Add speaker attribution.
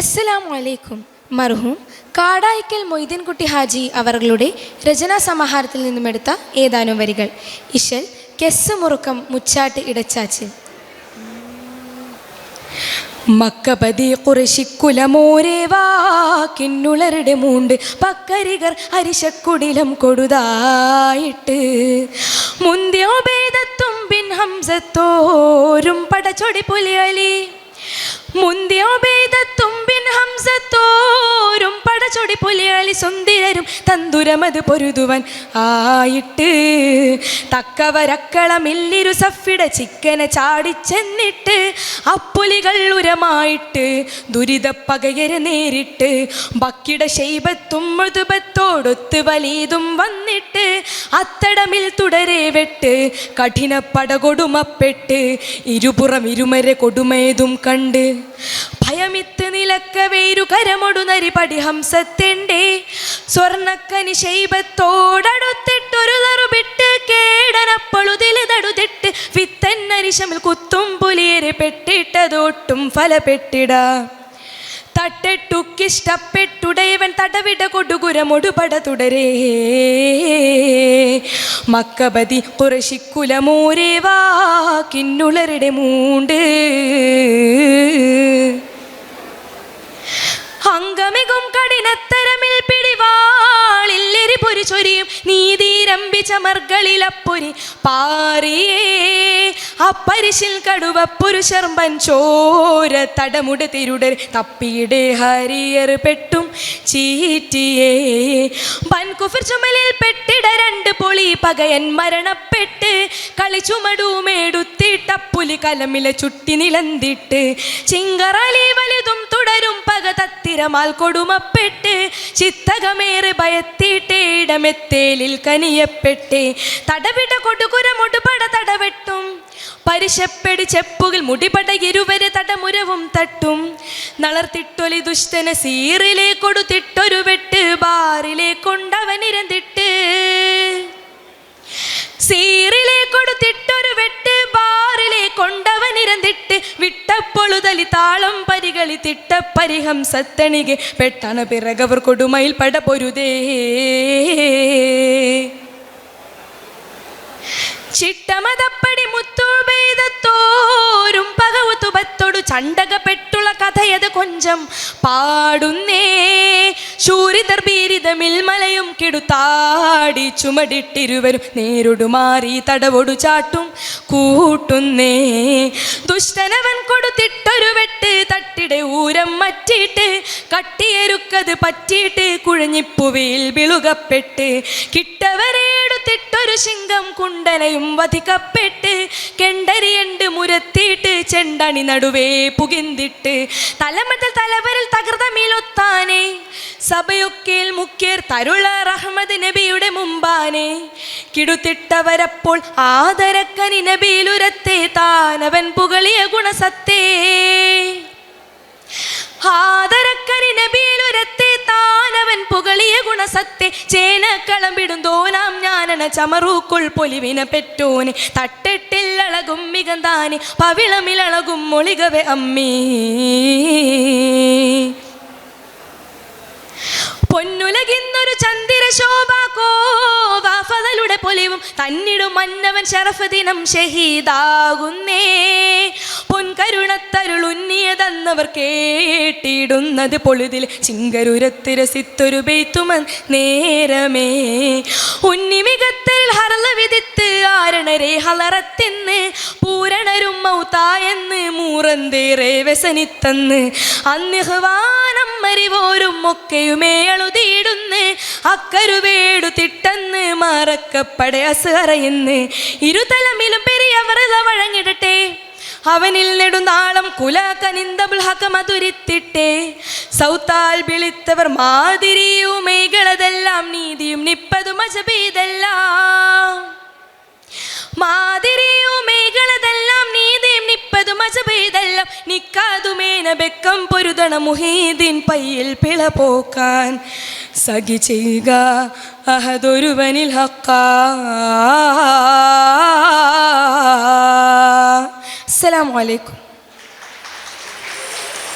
Speaker 1: അസ്സലാമു അലൈക്കും മർഹൂം കാടായിക്കൽ മൊയ്തീൻകുട്ടി ഹാജി അവരുടെ രചനാ സമാഹാരത്തിൽ നിന്നും എടുത്ത ഏതാനും വരികൾ. ഇഷൽ കെസ് മുറുക്കം മുച്ചാട്ട് ഇടച്ചാച്ച് മക്കപതി കുറശിക്കുലമോരേ വാക്കിന്നുളരുടെ മൂണ്ട് പക്കരികർ അരിശക്കുടിലം കൊടുതായിട്ട്. മുന്തിയോ ഭേദത്തും ഹംസത്തോരും പടച്ചൊടി പുലിയലി. പുലിയളി സുന്ദരരും തന്തുരമത് പൊരുതുവൻ. ആയിട്ട് തക്കവരക്കളമില്ലിരു സഫിട ചിക്കനെ ചാടിച്ചെന്നിട്ട് അപ്പുലികൾ ഉരമായിട്ട് ദുരിതപ്പകയര് നേരിട്ട് ബക്കിട ശൈബത്തും മൃദുപത്തോടൊത്ത് വലീതും വന്നിട്ട് അത്തടമിൽ തുടരെ വെട്ട് കഠിന പടകൊടുമപ്പെട്ട് ഇരുപുറം ഇരുമരെ കൊടുമേതും കണ്ട് ഭയമിത്ത് നിലക്കവേരു കരമൊടു നരിപടി ഹംസത്തെണ്ടേ സ്വർണക്കനി ശൈബത്തോടടുത്തിട്ടൊരു തറുപിട്ട് കേടനപ്പളുതിലിതടുതിട്ട് വിത്തന്നരിശമിൽ കുത്തും പുലിയരെ പെട്ടിട്ടതൊട്ടും ഫലപ്പെട്ടിട. തട്ടെട്ടുക്കിഷ്ടപ്പെട്ടുടയവൻ തടവിട കൊടുകുരമൊടുപട തുടരേ. മക്കബതി കുറശിക്കുലമൂരേവാ കിന്നുളരുടെ മൂണ്ട്. അങ്കമികും കഠിനത്തരമിൽ പിടിവാളില്ലെരി പൊരി ചൊരിയും. നീതിരമ്പിച്ച മർഗളിലപ്പൊരി പാറിയേ. അപ്പരിശിൽ കടുവ പുരുഷർമ്പൻ ചോര തടമുട തിരുടർ തപ്പിയുടെ ഹരിയർ പെട്ടും ചീറ്റിയേ. വൻകുഫർ ചുമലിൽ പെട്ടിട രണ്ട് പൊളി പകയൻ മരണപ്പെട്ട് കളിച്ചുമടുമേടുത്തിട്ടപ്പുലി കലമില ചുട്ടി നിലന്തിട്ട് ചിങ്കറലി വലുതും തുടരും പക തത്തിരമാൽ കൊടുമപ്പെട്ട് ചിത്തകമേറെ ഭയത്തിട്ടേ ഇടമെത്തേലിൽ കനിയപ്പെട്ട്. തടവിട കൊടുകുരമൊടുപട തടവെട്ടും പരിശപ്പെടി ചെപ്പുകൾ മുടിപട ഇരുവരെ തടമുരവും തട്ടും. നളർത്തിട്ടൊലി ദുഷ്ടനെ സീറിലെ കൊടുത്തിട്ടൊരു വെട്ട് ബാറിലെ കൊണ്ടവനിരന്തിട്ട് വിട്ടപ്പൊളുതലി താളം പരികളി തിട്ട പരിഹംസത്തണികെ. പെട്ടണ പിറകവർ കൊടുമയിൽ പട പൊരുതേ ചിട്ടമതപ്പടി മുത്തുപെയ്തത്തോരും പകവുതുപത്തോടു ചണ്ടകപ്പെട്ടുള്ള കഥയത് കൊഞ്ചം പാടുന്നേ. ശൂരിതർ പീരിത മിൽമലയും കെടുത്താടി ചുമടിട്ടിരുവരും നേരിടു മാറി തടവൊടു ചാട്ടും കൂട്ടുന്നേ. ദുഷ്ടനവൻ തട്ടിടെ ഊരം മറ്റിട്ട് കട്ടിയെരുക്കത് പറ്റിയിട്ട് കുഴഞ്ഞിപ്പുവിയിൽ വിളുകപ്പെട്ട് കിട്ടവരെടുത്തിട്ടൊരു ശിങ്കം കുണ്ടനയും വധിക്കപ്പെട്ട് കെണ്ടരിയണ്ട് മുരത്തിയിട്ട് ചെണ്ടണി നടുവേ പുകിന്തിട്ട് തലമുതൽ തലവരിൽ തകൃതമിലൊത്താനേ സഭയൊക്കെ മുഖ്യർ തരുള റഹ്മദ് നബിയുടെ മുമ്പാനെ കിടുത്തിട്ടവരപ്പോൾ ആദരക്കനി നബിയിലുരത്തെ താനവൻ പുകളിയ ഗുണസത്തേ. ആദരക്കനി നബിയിലുരത്തെ താനവൻ പുകളിയ ചമറൂക്കുൾ പൊലിവിന പെറ്റോനെ. തട്ടെട്ടില്ലളകും മികന്താന് പവിളമിലളകും മൊളികവെ അമ്മീ. പൊലിവും തന്നിടും മന്നവൻ ശറഫ് ദിനം ഷഹീദാകുന്നേ. പൊൻകരുണത്തരുളുന്നിയതെന്നവർ കേട്ടിടുന്നത് പൊളുതിൽ ചിങ്കരുരത്തിരസിത്തൊരു ബെയ്ത്തുമൻ നേരമേ. ഉന്നിമികത്തിൽ ഹറല വിധിത്ത് ആരണരെ ഹലറത്തെന്ന് പൂരണരും മൗത്തായെന്ന് മൂറന്തേറെ വ്യസനിത്തന്ന് അന്നിഹ്വാനം മരിവോരും ഒക്കെയുമേ അളുതിയിടുന്ന് അക്കരുവേടു തിട്ടെന്ന് മറക്കപ്പടെ അസറയെന്ന് ഇരുതലമിലും പെരിയവറത വഴങ്ങിടട്ടെ. അവനിൽ നെടുനാളം കുല ഹക്കമതുരിത്തിട്ടേ സൗത്താൽ വിളിത്തവർ മാതിരിയുമേകളതെല്ലാം നീതിയും നിപ്പതും അജബീതെല്ലാം മാതിരിയുമേകളതെല്ലാം നീതിയും നിപ്പതും അജബീതെല്ലാം നിക്കാതുമേന ബെക്കം പൊരുതണ മുഹീദിൻ പയ്യിൽ പിള പോക്കാൻ. സഖി ചെയ്യുക. അഹദൊരുവനിൽ ഹക്കാ. അസ്സലാമു അലൈക്കും.